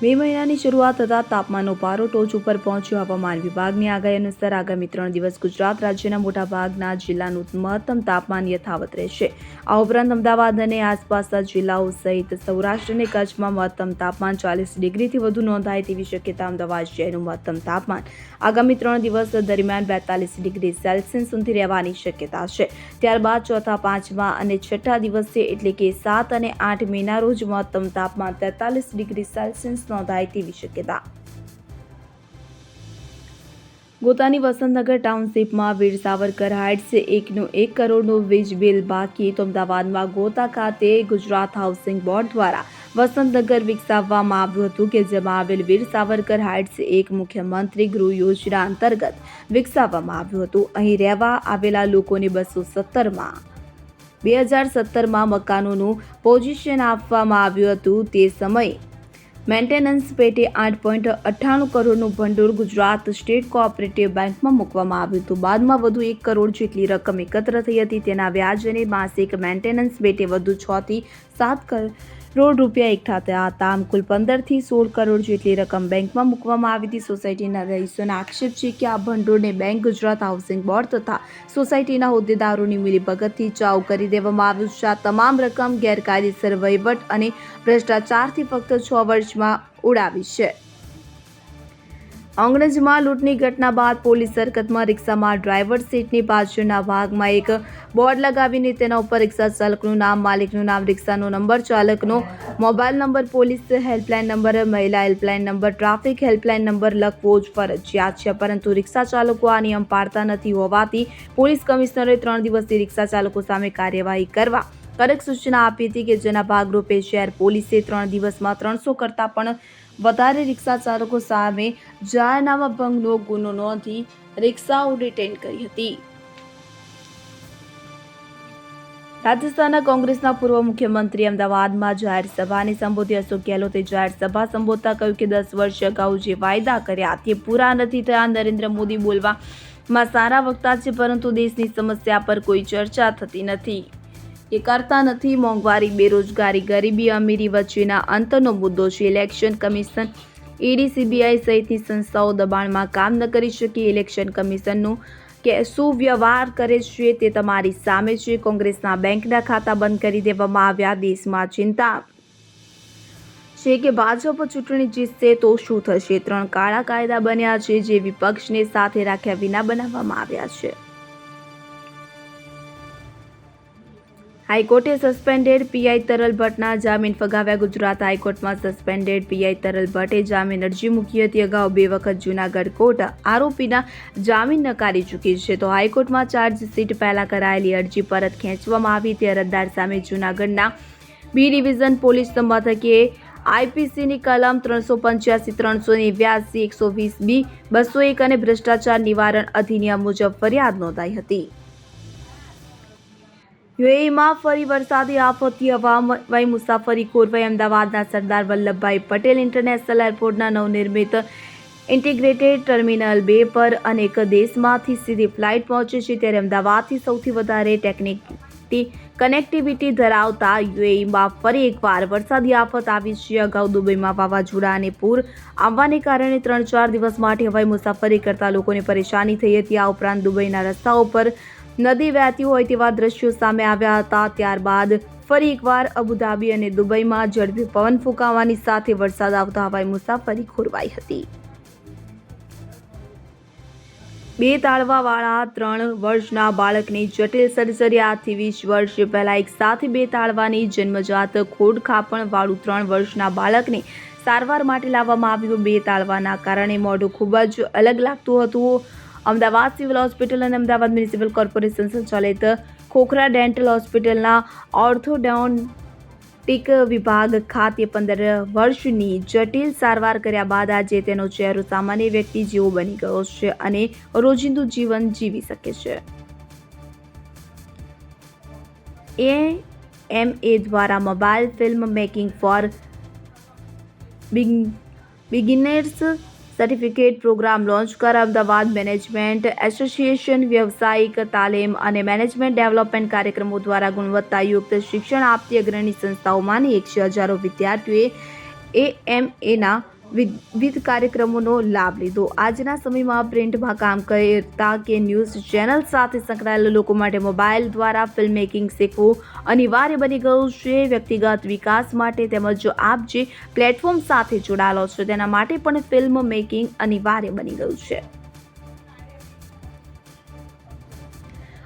મે મહિનાની શરૂઆત થતાં તાપમાનનો પારો ટોચ ઉપર પહોંચ્યો. હવામાન વિભાગની આગાહી અનુસાર આગામી ત્રણ દિવસ ગુજરાત રાજ્યના મોટાભાગના જિલ્લાનું મહત્તમ તાપમાન યથાવત રહેશે. આ ઉપરાંત અમદાવાદ અને આસપાસના જિલ્લાઓ સહિત સૌરાષ્ટ્ર અને કચ્છમાં મહત્તમ તાપમાન ચાલીસ ડિગ્રીથી વધુ નોંધાય તેવી શક્યતા અમદાવાદ શહેરનું મહત્તમ તાપમાન આગામી ત્રણ દિવસ દરમિયાન બેતાલીસ ડિગ્રી સેલ્સિયસ સુધી રહેવાની શક્યતા છે. ત્યારબાદ ચોથા પાંચમા અને છઠ્ઠા દિવસે એટલે કે સાત અને આઠ મેના રોજ મહત્તમ તાપમાન તેતાલીસ ડિગ્રી સેલ્સિયસ નોંધાય તેવી શક્યતા ગોતાની વસંતનગર ટાઉનશીપમાં વીર સાવરકર હાઇટ્સ એકનું એક કરોડનું વીજ બિલ બાકી તો અમદાવાદમાં ગોતા ખાતે ગુજરાત હાઉસિંગ બોર્ડ દ્વારા વસંતનગર વિકસાવવામાં આવ્યું હતું કે જેમાં આવેલ વીર સાવરકર હાઇટ્સ એક મુખ્યમંત્રી ગૃહ યોજના અંતર્ગત વિકસાવવામાં આવ્યું હતું. અહીં રહેવા આવેલા લોકોને બસો સત્તરમાં, બે હજાર સત્તરમાં મકાનોનું પોઝિશન આપવામાં આવ્યું હતું તે સમયે મેન્ટેનન્સ પેટે આઠ પોઈન્ટ અઠ્ઠાણું કરોડનું ભંડોળ ગુજરાત સ્ટેટ કોઓપરેટિવ બેંકમાં મૂકવામાં આવ્યું હતું. બાદમાં વધુ એક કરોડ જેટલી રકમ એકત્ર થઈ હતી. તેના વ્યાજ અને માસિક મેન્ટેનન્સ પેટે વધુ છ થી સાત કરોડ રૂપિયા એકઠા થયા હતા. આમ, કુલ પંદરથી સોળ કરોડ જેટલી રકમ બેંકમાં મૂકવામાં આવી હતી. સોસાયટીના રહીશોના આક્ષેપ છે કે આ ભંડોળને બેંક ગુજરાત હાઉસિંગ બોર્ડ તથા સોસાયટીના હોદ્દેદારોની મિલીભગતથી ચાઉ કરી દેવામાં આવ્યું છે. આ તમામ રકમ ગેરકાયદેસર વહીવટ અને ભ્રષ્ટાચારથી ફક્ત છ વર્ષમાં ઉડાવી છે. અંગ્રેજમાં લૂંટની ઘટના બાદ પોલીસ હરકતમાં રિક્ષામાં ડ્રાઈવર સીટની પાછળના ભાગમાં એક બોર્ડ લગાવીને તેના ઉપર રિક્ષા ચાલકનું નામ, માલિકનું નામ, રિક્ષાનો number, ચાલકનો mobile number, police helpline number, મહિલા helpline number, traffic helpline number લખવો જ ફરજિયાત છે. પરંતુ રિક્ષા ચાલકો આ નિયમ પાળતા નથી હોવાથી પોલીસ કમિશનરે ત્રણ દિવસથી રિક્ષા ચાલકો સામે કાર્યવાહી કરવા કડક સૂચના આપી હતી કે જેના ભાગરૂપે શહેર પોલીસે ત્રણ દિવસમાં ત્રણસો કરતાં પણ વધારે રિક્ષા ચાલકો સામે જાહેરનામા ભંગનો ગુનો નોંધી રિક્ષાઓ ડિટેન કરી હતી. રાજસ્થાનના કોંગ્રેસના પૂર્વ મુખ્યમંત્રી અમદાવાદમાં જાહેર સભાને સંબોધી અશોક ગેહલોતે જાહેર સભા સંબોધતા કહ્યું કે દસ વર્ષ અગાઉ જે વાયદા કર્યા તે પૂરા નથી થયા, નરેન્દ્ર મોદી બોલવામાં સારા વક્તા છે, પરંતુ દેશની સમસ્યા પર કોઈ ચર્ચા થતી નથી. એ કરતા નથી. મોંઘવારી, બેરોજગારી, ગરીબી અમીરી વચ્ચેના અંતરનો મુદ્દો છે. ઇલેક્શન કમિશન ઈડી, સીબીઆઈ સહિતની સંસ્થાઓ દબાણમાં કામ ન કરી શકી. ઇલેક્શન કમિશનનું કે શું વ્યવહાર કરે છે તે તમારી સામે છે. કોંગ્રેસના બેંકના ખાતા બંધ કરી દેવામાં આવ્યા. દેશમાં ચિંતા છે કે ભાજપ ચૂંટણી જીતશે તો શું થશે? ત્રણ કાળા કાયદા બન્યા છે જે વિપક્ષને સાથે રાખ્યા વિના બનાવવામાં આવ્યા છે. હાઈકોર્ટે સસ્પેન્ડેડ પીઆઈ તરલ ભટ્ટના જામીન ફગાવ્યા. ગુજરાત હાઈકોર્ટમાં સસ્પેન્ડેડ પીઆઈ તરલ ભટ્ટે જામીન અરજી મૂકી હતી. અગાઉ બે વખત જૂનાગઢ કોર્ટ આરોપીના જામીન નકારી ચૂકી છે. તો હાઈકોર્ટમાં ચાર્જશીટ પહેલા કરાયેલી અરજી પરત ખેંચવામાં આવી. તે અરજદાર સામે જૂનાગઢના બી ડિવિઝન પોલીસ મથકે આઈપીસીની કલમ ત્રણસો પંચ્યાસી, ત્રણસો નેવ્યાસી, એકસો વીસ બી બસો એક અને ભ્રષ્ટાચાર નિવારણ અધિનિયમ મુજબ ફરિયાદ નોંધાઈ હતી. યુએઈમાં ફરી વરસાદી આફતથી હવાઈ મુસાફરી કોરવાઈ અમદાવાદના સરદાર વલ્લભભાઈ પટેલ ઇન્ટરનેશનલ એરપોર્ટના નવનિર્મિત ઇન્ટિગ્રેટેડ ટર્મિનલ બે પર અનેક દેશમાંથી સીધી ફ્લાઇટ પહોંચે છે. ત્યારે અમદાવાદથી સૌથી વધારે ટેકનિકટી કનેક્ટિવિટી ધરાવતા યુએઈમાં ફરી એકવાર વરસાદી આફત આવી છે. અગાઉ દુબઈમાં વાવાઝોડા અને પૂર આવવાને કારણે ત્રણ ચાર દિવસ માટે હવાઈ મુસાફરી કરતા લોકોને પરેશાની થઈ હતી. આ ઉપરાંત દુબઈના રસ્તાઓ પર નદી વહેતી હોય તેવા દ્રશ્યો સામે આવ્યા હતા. ત્યારબાદ ફરી એકવાર અબુધાબી અને દુબઈમાં ઝડપી પવન ફૂંકાવાની સાથે વરસાદ આવતા હવાઈ મુસાફરી ખોરવાઈ હતી. બે તાળવાવાળા ત્રણ વર્ષના બાળકની જટિલ સર્જરી વીસ વર્ષ પહેલા એક સાથે બે તાળવાની જન્મજાત ખોડ ખાપણ વાળું ત્રણ વર્ષના બાળકને સારવાર માટે લાવવામાં આવ્યું બે તાળવાના કારણે મોઢું ખૂબ જ અલગ લાગતું હતું. અમદાવાદ સિવિલ હોસ્પિટલ અને અમદાવાદ મ્યુનિસિપલ કોર્પોરેશન સંચાલિત ખોખરા ડેન્ટલ હોસ્પિટલના ઓર્થોડોન્ટિક વિભાગ ખાતે પંદર વર્ષની જટિલ સારવાર કર્યા બાદ આજે તેનો ચહેરો સામાન્ય વ્યક્તિ જેવો બની ગયો છે અને રોજિંદુ જીવન જીવી શકે છે. એ એમ એ દ્વારા mobile film making for beginners certificate program launch કર અમદાવાદ મેનેજમેન્ટ એસોસિએશન વ્યવસાયિક તાલીમ અને મેનેજમેન્ટ ડેવલપમેન્ટ કાર્યક્રમો દ્વારા ગુણવત્તાયુક્ત શિક્ષણ આપતી અગ્રણી સંસ્થાઓમાંની એક હજારો વિદ્યાર્થીઓએ એએમએના વિવિધ કાર્યક્રમોનો લાભ લીધો. આજના સમયમાં પ્રિન્ટમાં કામ કરતા કે ન્યૂઝ ચેનલ સાથે સંકળાયેલા લોકો માટે મોબાઈલ દ્વારા ફિલ્મ મેકિંગ શીખવું અનિવાર્ય બની ગયું છે. વ્યક્તિગત વિકાસ માટે તેમજ આપ જે પ્લેટફોર્મ સાથે જોડાયેલો છે, તેના માટે પણ ફિલ્મ મેકિંગ અનિવાર્ય બની ગયું છે.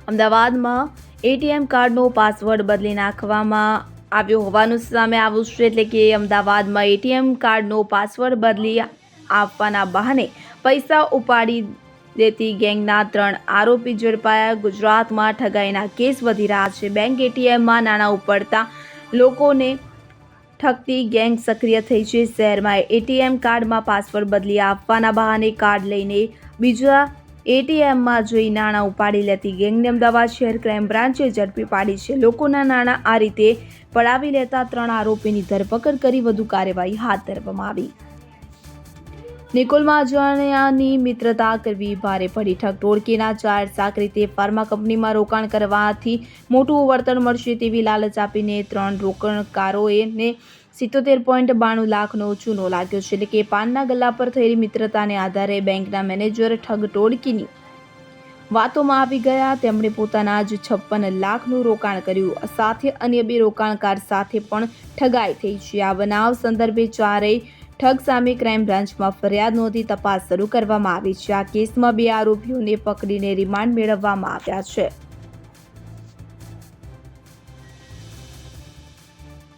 અમદાવાદમાં એટીએમ કાર્ડનો પાસવર્ડ બદલી નાખવામાં આવ્યો હોવાનું સામે આવ્યું છે એટલે કે અમદાવાદમાં એટીએમ કાર્ડનો પાસવર્ડ બદલી આપવાના બહાને પૈસા ઉપાડી દેતી ગેંગના ત્રણ આરોપી ઝડપાયા. ગુજરાતમાં ઠગાઈના કેસ વધી રહ્યા છે. બેંક એટીએમમાં નાણાં ઉપડતા લોકોને ઠગતી ગેંગ સક્રિય થઈ છે. શહેરમાં એટીએમ કાર્ડમાં પાસવર્ડ બદલી આપવાના બહાને કાર્ડ લઈને બીજા એટીએમમાં જઈ નાણાં ઉપાડી લેતી ગેંગને અમદાવાદ શહેર ક્રાઇમ બ્રાન્ચે ઝડપી પાડી છે. લોકોના નાણાં આ રીતે પડાવી લેતા ત્રણ આરોપીની ધરપકડ કરી વધુ કાર્યવાહી હાથ ધરવામાં આવી. નિકોલમાં અજાણ્યાની મિત્રતા કરવી ભારે પડી. ઠગ ટોળકીના ચાર શાક રીતે ફાર્મા કંપનીમાં રોકાણ કરવાથી મોટું વળતર મળશે તેવી લાલચ આપીને ત્રણ રોકાણકારોને સિત્તોતેર પોઈન્ટ બાણું લાખનો ચૂનો લાગ્યો છે. એટલે કે પાનના ગલ્લા પર થયેલી મિત્રતાને આધારે બેંકના મેનેજર ઠગ ટોળકીની વાતોમાં આવી ગયા. તેમણે પોતાના જ છપ્પન લાખનું રોકાણ કર્યું. સાથે અન્ય બે રોકાણકાર સાથે પણ ઠગાઈ થઈ છે. આ બનાવ સંદર્ભે ચારેય ઠગ સામે ક્રાઇમ બ્રાન્ચમાં ફરિયાદ નોંધી તપાસ શરૂ કરવામાં આવી છે. આ કેસમાં બે આરોપીઓને પકડીને રિમાન્ડ મેળવવામાં આવ્યા છે.